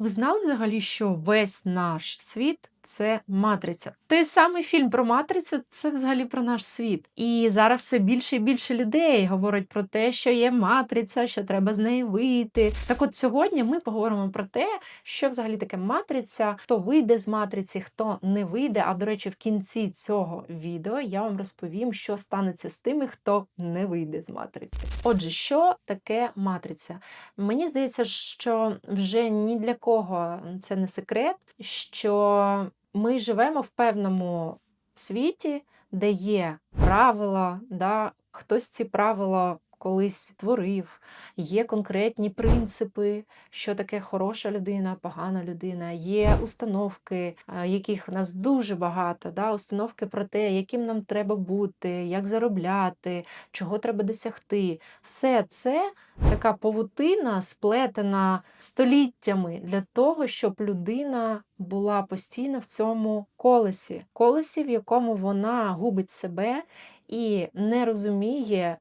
Ви знали взагалі, що весь наш світ це матриця? Той самий фільм про матрицю це взагалі про наш світ. І зараз все більше і більше людей говорять про те, що є матриця, що треба з неї вийти. Так от сьогодні ми поговоримо про те, що взагалі таке матриця, хто вийде з матриці, хто не вийде. А до речі, в кінці цього відео я вам розповім, що станеться з тими, хто не вийде з матриці. Отже, що таке матриця? Мені здається, що вже ні для кого це не секрет, що ми живемо в певному світі, де є правила, да? хтось ці правила колись творив, є конкретні принципи, що таке хороша людина, погана людина, є установки, яких в нас дуже багато, да? установки про те, яким нам треба бути, як заробляти, чого треба досягти. Все це така павутина, сплетена століттями для того, щоб людина була постійно в цьому колесі, колесі, в якому вона губить себе і не розуміє,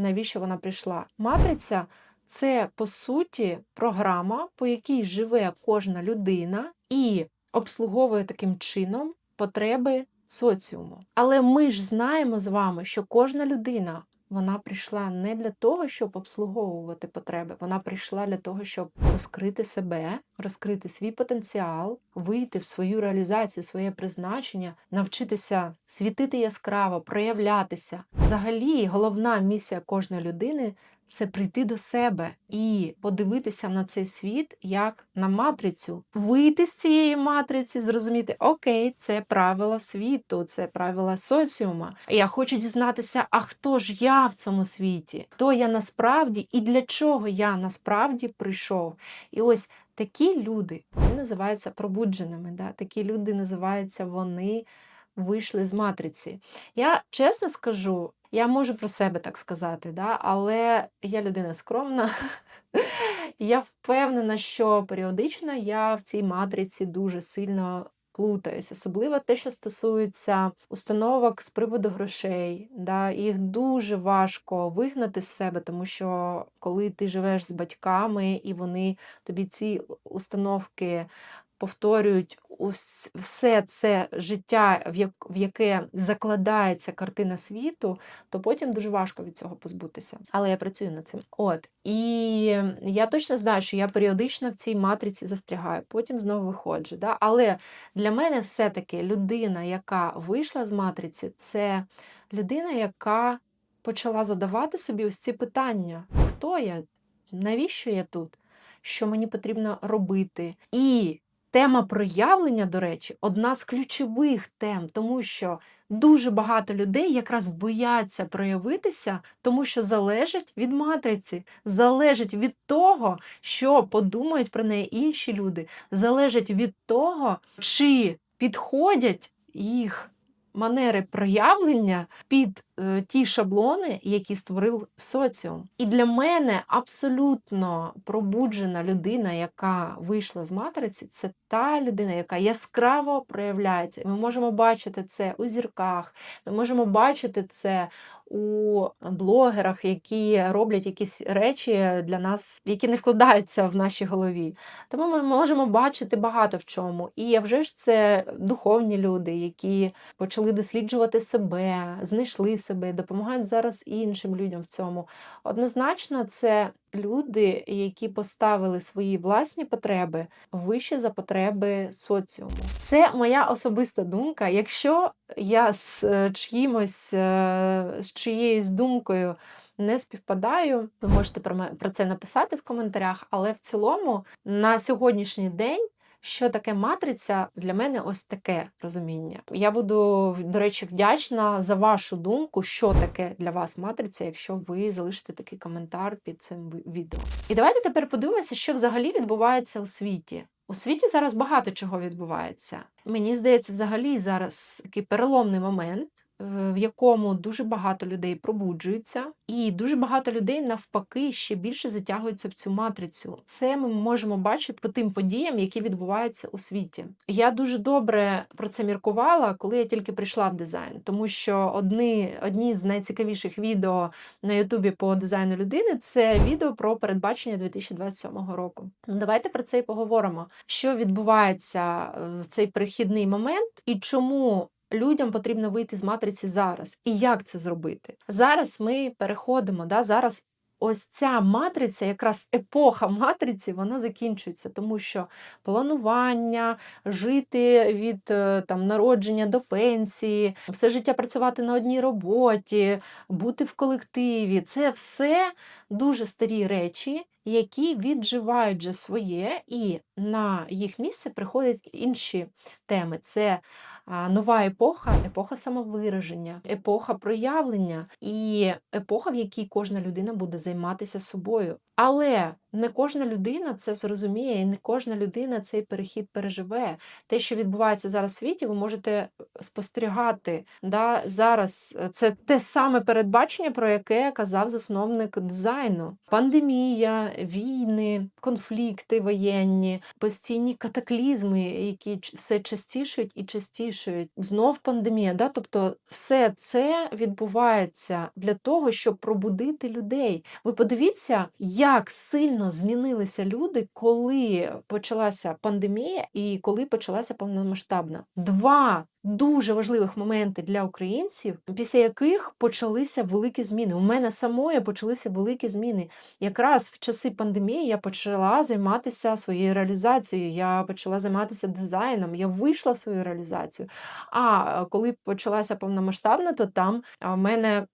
навіщо вона прийшла. Матриця це по суті програма, по якій живе кожна людина і обслуговує таким чином потреби соціуму. Але ми ж знаємо з вами, що кожна людина вона прийшла не для того, щоб обслуговувати потреби. Вона прийшла для того, щоб розкрити себе, розкрити свій потенціал, вийти в свою реалізацію, своє призначення, навчитися світити яскраво, проявлятися. Взагалі, головна місія кожної людини. Це прийти до себе і подивитися на цей світ як на матрицю, вийти з цієї матриці, зрозуміти, окей, це правила світу, це правила соціума. Я хочу дізнатися, а хто ж я в цьому світі, хто я насправді і для чого я насправді прийшов. І ось такі люди вони називаються пробудженими. Да? Такі люди називаються вони вийшли з матриці. Я чесно скажу, я можу про себе так сказати, да? але я людина скромна. Я впевнена, що періодично я в цій матриці дуже сильно плутаюсь, особливо те, що стосується установок з приводу грошей. Да? Їх дуже важко вигнати з себе, тому що коли ти живеш з батьками і вони тобі ці установки повторюють все це життя, в яке закладається картина світу, то потім дуже важко від цього позбутися. Але я працюю над цим. От і я точно знаю, що я періодично в цій матриці застрягаю, потім знову виходжу. Да? Але для мене все-таки людина, яка вийшла з матриці, це людина, яка почала задавати собі ось ці питання: хто я? Навіщо я тут? Що мені потрібно робити? І Тема проявлення, до речі, одна з ключових тем, тому що дуже багато людей якраз бояться проявитися, тому що залежать від матриці, залежить від того, що подумають про неї інші люди, залежить від того, чи підходять їх манери проявлення під ті шаблони, які створив соціум. І для мене абсолютно пробуджена людина, яка вийшла з матриці, це та людина, яка яскраво проявляється. Ми можемо бачити це у зірках, ми можемо бачити це у блогерах, які роблять якісь речі для нас, які не вкладаються в нашій голові. Тому ми можемо бачити багато в чому. І вже ж це духовні люди, які почали досліджувати себе, знайшли себе, допомагають зараз іншим людям в цьому. Однозначно, це люди, які поставили свої власні потреби вище за потреби соціуму. Це моя особиста думка. Якщо я з е, чиїмось, е, з чиєюсь думкою не співпадаю, ви можете про це написати в коментарях, але в цілому на сьогоднішній день. Що таке матриця для мене ось таке розуміння. Я буду, до речі, вдячна за вашу думку, що таке для вас матриця, якщо ви залишите такий коментар під цим відео. І давайте тепер подивимося, що взагалі відбувається у світі. У світі зараз багато чого відбувається. Мені здається, взагалі зараз такий переломний момент в якому дуже багато людей пробуджуються, і дуже багато людей навпаки ще більше затягуються в цю матрицю. Це ми можемо бачити по тим подіям, які відбуваються у світі. Я дуже добре про це міркувала, коли я тільки прийшла в дизайн, тому що одні, одні з найцікавіших відео на Ютубі по дизайну людини це відео про передбачення 2027 року. Ну, Давайте про це і поговоримо. Що відбувається е, в цей перехідний момент і чому людям потрібно вийти з матриці зараз, і як це зробити? Зараз ми переходимо, да, зараз. Ось ця матриця, якраз епоха матриці, вона закінчується, тому що планування, жити від е, там, народження до пенсії, все життя працювати на одній роботі, бути в колективі це все дуже старі речі, які відживають вже своє, і на їх місце приходять інші теми. Це нова епоха, епоха самовираження, епоха проявлення і епоха, в якій кожна людина буде займатися собою. Але не кожна людина це зрозуміє, і не кожна людина цей перехід переживе. Те, що відбувається зараз в світі, ви можете спостерігати. Да? Зараз е, це те саме передбачення, про яке казав засновник дизайну: пандемія, війни, конфлікти воєнні, постійні катаклізми, які все частішають і частішають. Знов пандемія. Да? Тобто, все це відбувається для того, щоб пробудити людей. Ви подивіться, як сильно змінилися люди, коли почалася пандемія і коли почалася повномасштабна. Два дуже важливих моменти для українців, після яких почалися великі зміни. У мене самої почалися великі зміни. Якраз в часи пандемії я почала займатися своєю реалізацією. Я почала займатися дизайном, я вийшла в свою реалізацію. А коли почалася повномасштабна, то там в мене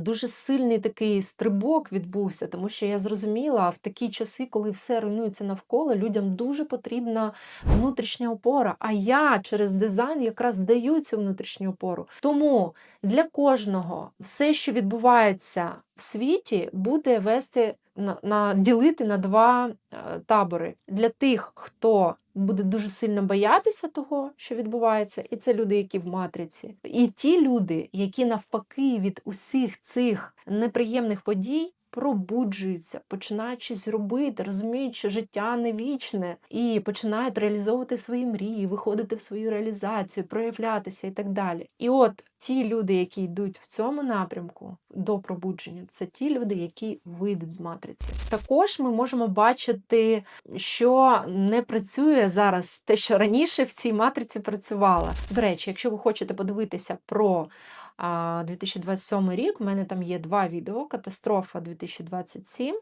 дуже сильний такий стрибок відбувся, тому що я зрозуміла в такі часи, коли все руйнується навколо, людям дуже потрібна внутрішня опора. А я через дизайн якраз даю цю внутрішню опору. Тому для кожного все, що відбувається в світі, буде вести на, на ділити на два е, табори для тих, хто буде дуже сильно боятися того, що відбувається, і це люди, які в матриці, і ті люди, які навпаки від усіх цих неприємних подій. Пробуджуються, починають щось робити, розуміють, що життя не вічне, і починають реалізовувати свої мрії, виходити в свою реалізацію, проявлятися і так далі. І от ті люди, які йдуть в цьому напрямку до пробудження, це ті люди, які вийдуть з матриці. Також ми можемо бачити, що не працює зараз те, що раніше в цій матриці працювало. До речі, якщо ви хочете подивитися про 2027 рік, у мене там є два відео: катастрофа 2027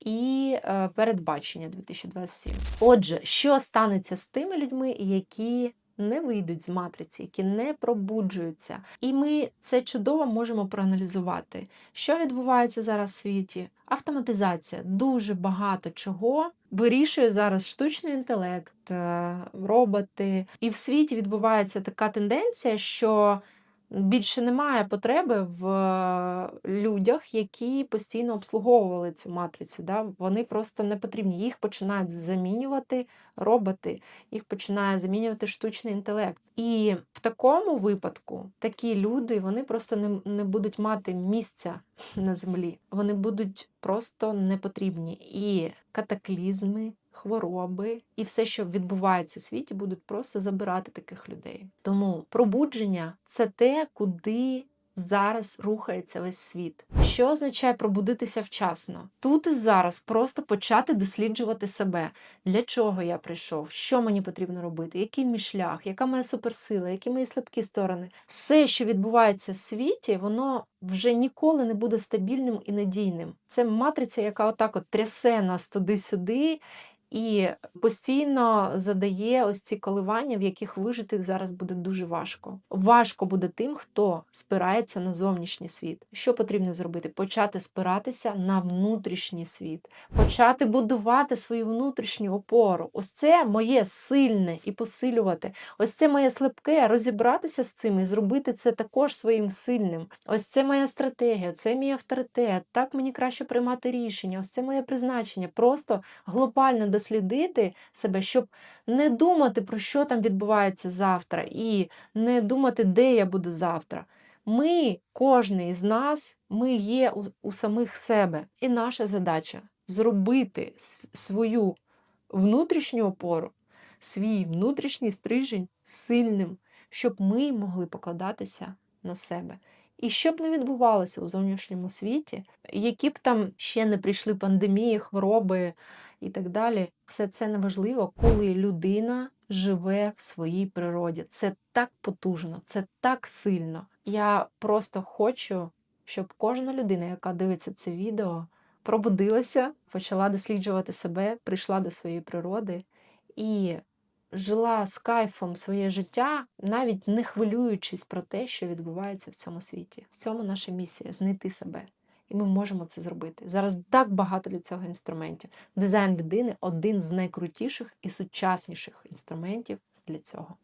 і е, передбачення 2027. Отже, що станеться з тими людьми, які не вийдуть з матриці, які не пробуджуються. І ми це чудово можемо проаналізувати. Що відбувається зараз в світі? Автоматизація дуже багато чого вирішує зараз штучний інтелект, е, роботи. І в світі відбувається така тенденція, що більше немає потреби в е, людях, які постійно обслуговували цю матрицю. Да? Вони просто не потрібні. Їх починають замінювати роботи, їх починає замінювати штучний інтелект. І в такому випадку такі люди вони просто не, не будуть мати місця на землі. Вони будуть просто непотрібні. І катаклізми, хвороби і все, що відбувається в світі, будуть просто забирати таких людей. Тому пробудження це те, куди. Зараз рухається весь світ. Що означає пробудитися вчасно? Тут і зараз просто почати досліджувати себе. Для чого я прийшов? Що мені потрібно робити? Який мій шлях? Яка моя суперсила? Які мої слабкі сторони? Все, що відбувається в світі, воно вже ніколи не буде стабільним і надійним. Це матриця, яка отак от трясе нас туди-сюди. І постійно задає ось ці коливання, в яких вижити зараз буде дуже важко. Важко буде тим, хто спирається на зовнішній світ. Що потрібно зробити? Почати спиратися на внутрішній світ, почати будувати свою внутрішню опору. Ось це моє сильне і посилювати. Ось це моє слабке, розібратися з цим і зробити це також своїм сильним. Ось це моя стратегія, це мій авторитет. Так мені краще приймати рішення. Ось це моє призначення. Просто глобально дослідити себе, щоб не думати про що там відбувається завтра, і не думати, де я буду завтра. Ми, кожний з нас, ми є у, у самих себе. І наша задача зробити свою внутрішню опору, свій внутрішній стрижень сильним, щоб ми могли покладатися на себе. І щоб не відбувалося у зовнішньому світі, які б там ще не прийшли пандемії, хвороби і так далі, все це неважливо, коли людина живе в своїй природі. Це так потужно, це так сильно. Я просто хочу, щоб кожна людина, яка дивиться це відео, пробудилася, почала досліджувати себе, прийшла до своєї природи і жила з кайфом своє життя, навіть не хвилюючись про те, що відбувається в цьому світі. В цьому наша місія знайти себе. І ми можемо це зробити. Зараз так багато для цього інструментів. Дизайн людини один з найкрутіших і сучасніших інструментів для цього.